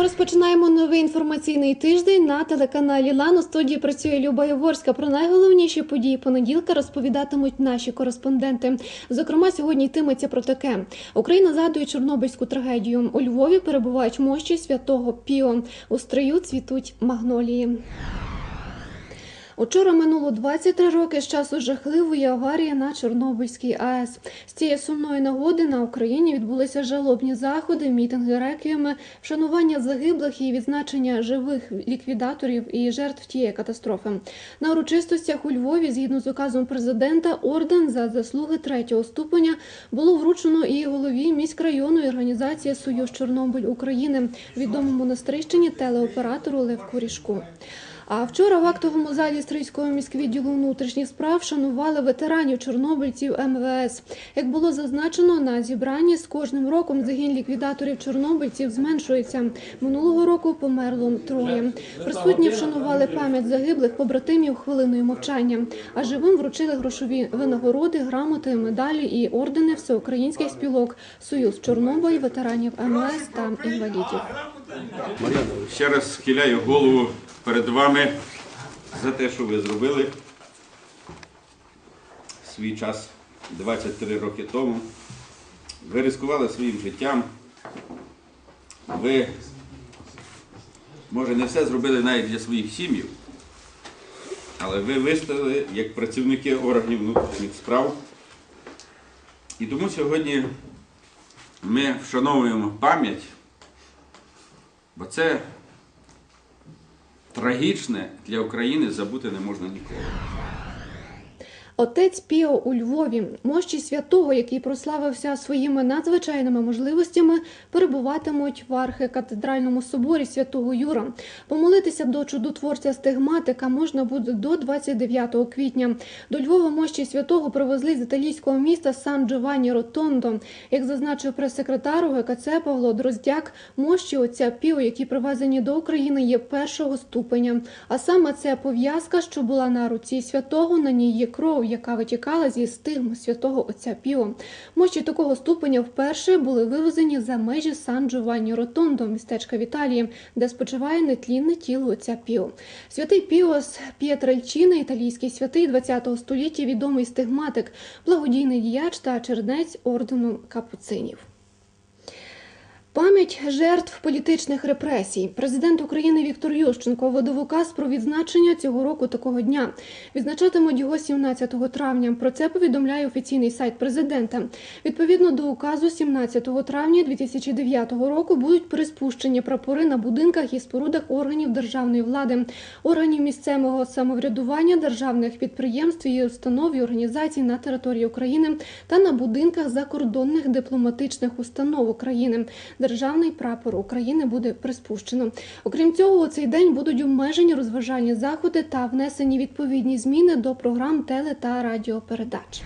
Ми розпочинаємо новий інформаційний тиждень на телеканалі Лан. У студії працює Люба Єворська. Про найголовніші події понеділка розповідатимуть наші кореспонденти. Зокрема, сьогодні йтиметься про таке: Україна згадує Чорнобильську трагедію. У Львові перебувають мощі святого Піо. У стрию цвітуть магнолії. Учора минуло 23 роки з часу жахливої аварії на Чорнобильській АЕС. З цієї сумної нагоди на Україні відбулися жалобні заходи, мітинги реквіями, вшанування загиблих і відзначення живих ліквідаторів і жертв тієї катастрофи. На урочистостях у Львові, згідно з указом президента, орден за заслуги третього ступеня було вручено і голові міськрайонної організації Союз Чорнобиль України, відомому на Стрийщині телеоператору Левку Ріжку. А вчора в актовому залі Стрийського міськвідділу внутрішніх справ шанували ветеранів чорнобильців МВС. Як було зазначено на зібранні, з кожним роком загін ліквідаторів чорнобильців зменшується. Минулого року померло троє. Присутні вшанували пам'ять загиблих побратимів хвилиною мовчання. А живим вручили грошові винагороди, грамоти, медалі і ордени всеукраїнських спілок Союз Чорнобиль, ветеранів МВС та інвалідів. Ще раз схиляю голову перед вами за те, що ви зробили свій час 23 роки тому. Ви ризикували своїм життям. Ви, може, не все зробили навіть для своїх сім'їв, але ви виставили як працівники органів внутрішніх справ. І тому сьогодні ми вшановуємо пам'ять, бо це трагічне для України забути не можна ніколи. Отець Піо у Львові, мощі святого, який прославився своїми надзвичайними можливостями, перебуватимуть в архикатедральному соборі святого Юра. Помолитися до чудотворця стигматика можна буде до 29 квітня. До Львова мощі святого привезли з італійського міста Сан Джованні Ротондо. Як зазначив прес-секретар УГКЦ Павло Дроздяк, мощі отця Піо, які привезені до України, є першого ступеня. А саме це пов'язка, що була на руці святого, на ній є кров яка витікала зі стигм святого отця Піо. Мощі такого ступеня вперше були вивезені за межі Сан Джованні Ротондо, містечка в Італії, де спочиває нетлінне тіло отця Піо. Святий Піос П'єтрельчина, італійський святий ХХ століття, відомий стигматик, благодійний діяч та чернець ордену капуцинів. Пам'ять жертв політичних репресій. Президент України Віктор Ющенко видав указ про відзначення цього року такого дня. Відзначатимуть його 17 травня. Про це повідомляє офіційний сайт президента. Відповідно до указу, 17 травня 2009 року будуть приспущені прапори на будинках і спорудах органів державної влади, органів місцевого самоврядування, державних підприємств і установ і організацій на території України та на будинках закордонних дипломатичних установ України. Державний прапор України буде приспущено. Окрім цього, у цей день будуть обмежені розважальні заходи та внесені відповідні зміни до програм теле та радіопередач.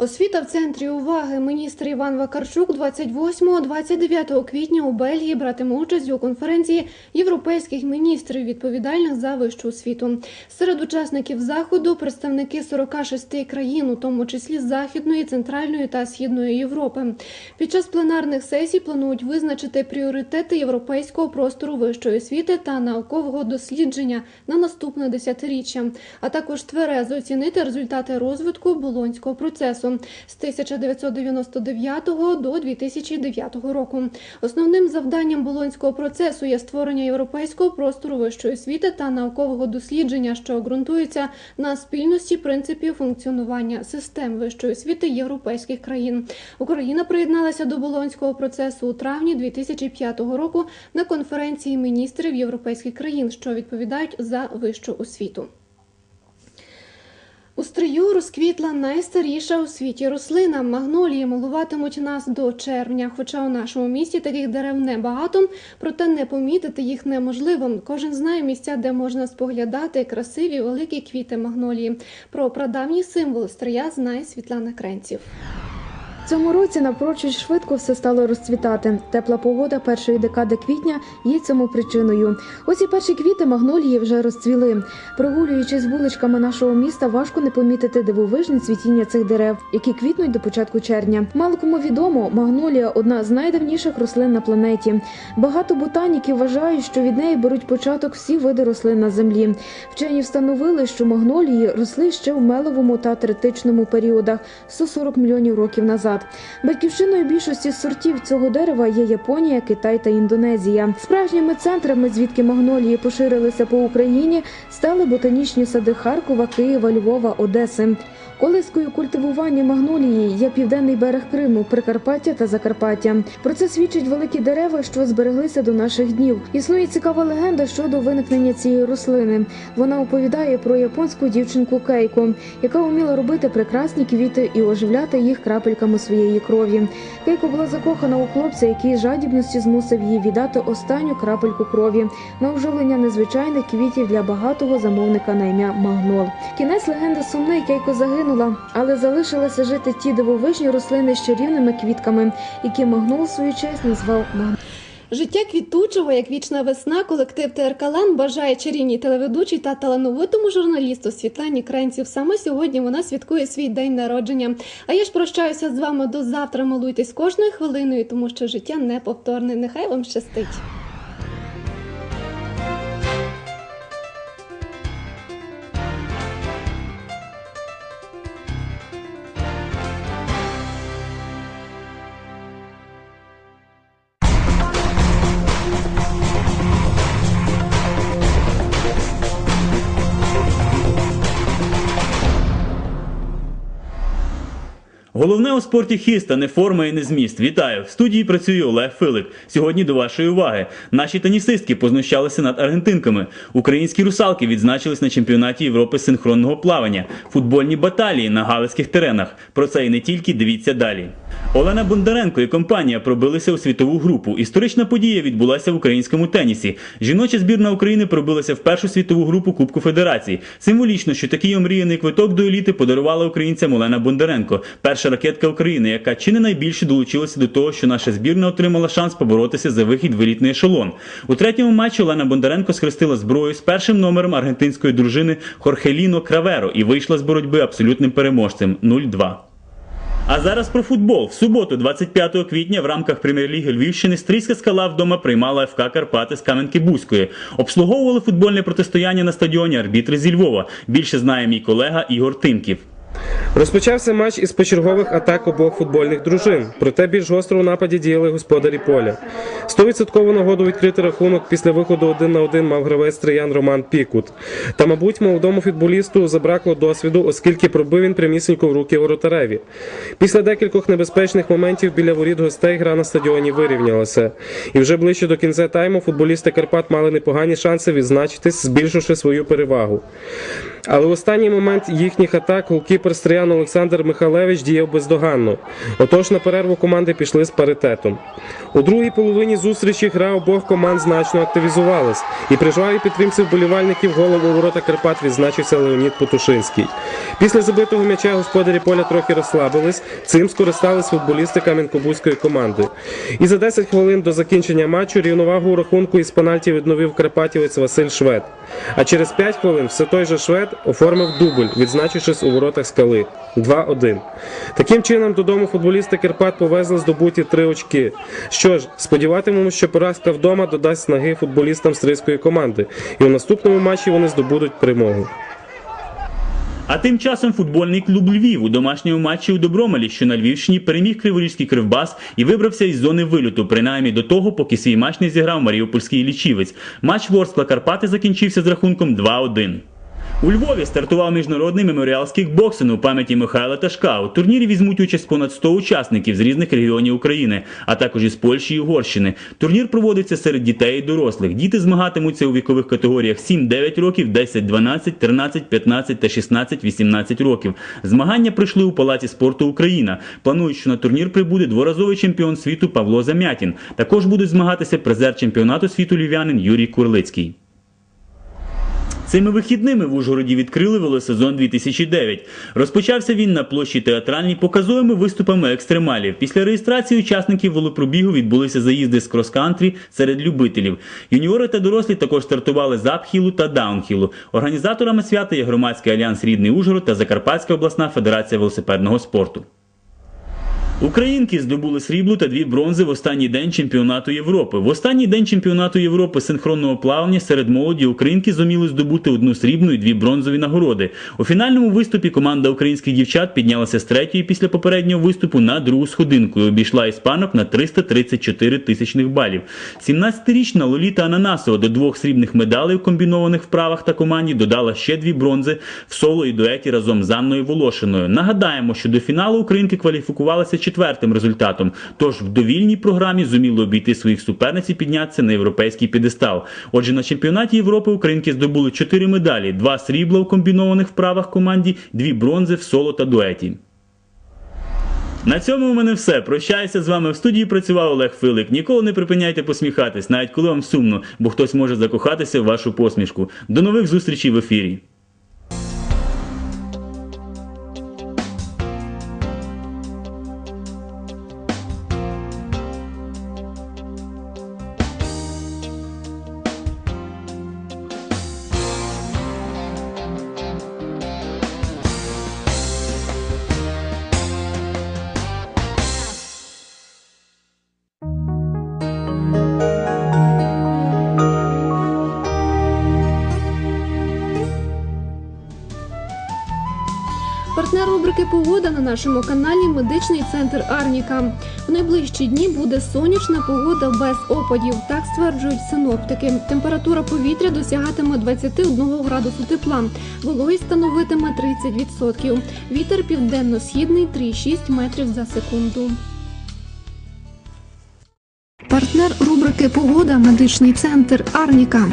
Освіта в центрі уваги. Міністр Іван Вакарчук 28-29 квітня у Бельгії братиме участь у конференції європейських міністрів, відповідальних за вищу освіту. Серед учасників заходу представники 46 країн, у тому числі Західної, Центральної та Східної Європи. Під час пленарних сесій планують визначити пріоритети європейського простору вищої освіти та наукового дослідження на наступне десятиріччя, а також тверезо оцінити результати розвитку болонського процесу з 1999 до 2009 року. Основним завданням болонського процесу є створення європейського простору вищої освіти та наукового дослідження, що ґрунтується на спільності принципів функціонування систем вищої освіти європейських країн. Україна приєдналася до болонського процесу у травні 2005 року на конференції міністрів європейських країн, що відповідають за вищу освіту. У стрию розквітла найстаріша у світі рослина. Магнолії милуватимуть нас до червня. Хоча у нашому місті таких дерев небагато, проте не помітити їх неможливо. Кожен знає місця, де можна споглядати красиві великі квіти магнолії. Про прадавній символ стрия знає Світлана Кренців. Цьому році напрочуд швидко все стало розцвітати. Тепла погода першої декади квітня є цьому причиною. Ось і перші квіти магнолії вже розцвіли. Прогулюючись вуличками нашого міста, важко не помітити дивовижне цвітіння цих дерев, які квітнуть до початку червня. Мало кому відомо, магнолія одна з найдавніших рослин на планеті. Багато ботаніків вважають, що від неї беруть початок всі види рослин на землі. Вчені встановили, що магнолії росли ще в меловому та третичному періодах 140 мільйонів років назад. Батьківщиною більшості сортів цього дерева є Японія, Китай та Індонезія. Справжніми центрами, звідки магнолії поширилися по Україні, стали ботанічні сади Харкова, Києва, Львова, Одеси. Колискою культивування магнолії є південний берег Криму, Прикарпаття та Закарпаття. Про це свідчать великі дерева, що збереглися до наших днів. Існує цікава легенда щодо виникнення цієї рослини. Вона оповідає про японську дівчинку Кейко, яка вміла робити прекрасні квіти і оживляти їх крапельками своєї крові. Кейко була закохана у хлопця, який жадібності змусив її віддати останню крапельку крові на оживлення незвичайних квітів для багатого замовника на ім'я Магнол. Кінець легенди сумний Кейко загинула, але залишилися жити ті дивовижні рослини з чарівними квітками, які Магнол свою честь назвав Магнол. Життя квітучого, як вічна весна, колектив ТРК «Лан» бажає чарівній телеведучій та талановитому журналісту Світлані Кренців. Саме сьогодні вона святкує свій день народження. А я ж прощаюся з вами до завтра. Малуйтесь кожною хвилиною, тому що життя неповторне. Нехай вам щастить. Головне у спорті хіст, а не форма і не зміст. Вітаю! В студії працює Олег Филип. Сьогодні до вашої уваги. Наші тенісистки познущалися над аргентинками. Українські русалки відзначились на чемпіонаті Європи синхронного плавання, футбольні баталії на галицьких теренах. Про це і не тільки дивіться далі. Олена Бондаренко і компанія пробилися у світову групу. Історична подія відбулася в українському тенісі. Жіноча збірна України пробилася в першу світову групу Кубку Федерації. Символічно, що такий омріяний квиток до еліти подарувала українцям Олена Бондаренко, перша ракетка України, яка чи не найбільше долучилася до того, що наша збірна отримала шанс поборотися за вихід в елітний ешелон. У третьому матчі Олена Бондаренко схрестила зброю з першим номером аргентинської дружини Хорхеліно Краверо і вийшла з боротьби абсолютним переможцем 0-2. А зараз про футбол. В суботу, 25 квітня, в рамках прем'єр-ліги Львівщини Стрийська скала вдома приймала ФК Карпати з Кам'янки-Бузької. Обслуговували футбольне протистояння на стадіоні арбітри зі Львова. Більше знає мій колега Ігор Тимків. Розпочався матч із почергових атак обох футбольних дружин. Проте більш гостро у нападі діяли господарі поля. Стовідсоткову нагоду відкрити рахунок після виходу один на один мав гравець Триян Роман Пікут. Та, мабуть, молодому футболісту забракло досвіду, оскільки пробив він прямісінько в руки воротареві. Після декількох небезпечних моментів біля воріт гостей гра на стадіоні вирівнялася. І вже ближче до кінця тайму футболісти Карпат мали непогані шанси відзначитись, збільшивши свою перевагу. Але в останній момент їхніх атак голкіпер Стриян Олександр Михалевич діяв бездоганно. Отож на перерву команди пішли з паритетом. У другій половині зустрічі гра обох команд значно активізувалась, і при жвавій підтримці вболівальників голом у ворота Карпат відзначився Леонід Потушинський. Після забитого м'яча господарі поля трохи розслабились. Цим скористались футболісти Кам'янкобузької команди. І за 10 хвилин до закінчення матчу рівновагу у рахунку із пенальті відновив карпатівець Василь Швед. А через 5 хвилин все той же Швед оформив дубль, відзначившись у воротах скали 2-1. Таким чином, додому футболісти Карпат повезли здобуті три очки. Що ж, сподіватимемо, що поразка вдома додасть снаги футболістам стрийської команди, і у наступному матчі вони здобудуть перемогу. А тим часом футбольний клуб Львів у домашньому матчі у Добромелі, що на Львівщині, переміг Криворізький кривбас і вибрався із зони вильоту, принаймні до того, поки свій матч не зіграв Маріупольський лічівець. Матч Ворскла Карпати закінчився з рахунком 2-1. У Львові стартував міжнародний меморіал з кікбоксингу пам'яті Михайла Ташка. У турнірі візьмуть участь понад 100 учасників з різних регіонів України, а також із Польщі і Угорщини. Турнір проводиться серед дітей і дорослих. Діти змагатимуться у вікових категоріях 7-9 років, 10-12, 13, 15 та 16-18 років. Змагання пройшли у Палаці спорту Україна. Планують, що на турнір прибуде дворазовий чемпіон світу Павло Замятін. Також будуть змагатися призер чемпіонату світу львів'янин Юрій Курлицький. Цими вихідними в Ужгороді відкрили велосезон 2009. Розпочався він на площі театральній показовими виступами екстремалів. Після реєстрації учасників велопробігу відбулися заїзди з крос-кантрі серед любителів. Юніори та дорослі також стартували з апхілу та даунхілу. Організаторами свята є громадський альянс Рідний Ужгород та Закарпатська обласна федерація велосипедного спорту. Українки здобули срібло та дві бронзи в останній день чемпіонату Європи. В останній день чемпіонату Європи синхронного плавання серед молоді українки зуміли здобути одну срібну і дві бронзові нагороди. У фінальному виступі команда українських дівчат піднялася з третьої після попереднього виступу на другу сходинку і обійшла іспанок на 334 тисячних балів. 17-річна Лоліта Ананасова до двох срібних медалей у комбінованих вправах та команді додала ще дві бронзи в соло і дуеті разом з Анною Волошиною. Нагадаємо, що до фіналу українки кваліфікувалися четвертим результатом. Тож в довільній програмі зуміли обійти своїх суперниць і піднятися на європейський підестал. Отже, на чемпіонаті Європи українки здобули чотири медалі: два срібла у комбінованих вправах команді, дві бронзи в соло та дуеті. На цьому у мене все. Прощаюся з вами в студії. Працював Олег Филик. Ніколи не припиняйте посміхатись, навіть коли вам сумно, бо хтось може закохатися в вашу посмішку. До нових зустрічей в ефірі. Партнер рубрики Погода на нашому каналі Медичний центр Арніка. В найближчі дні буде сонячна погода без опадів. Так стверджують синоптики. Температура повітря досягатиме 21 градусу тепла. Вологість становитиме 30%. Вітер південно-східний 3,6 метрів за секунду. Партнер рубрики Погода медичний центр Арніка.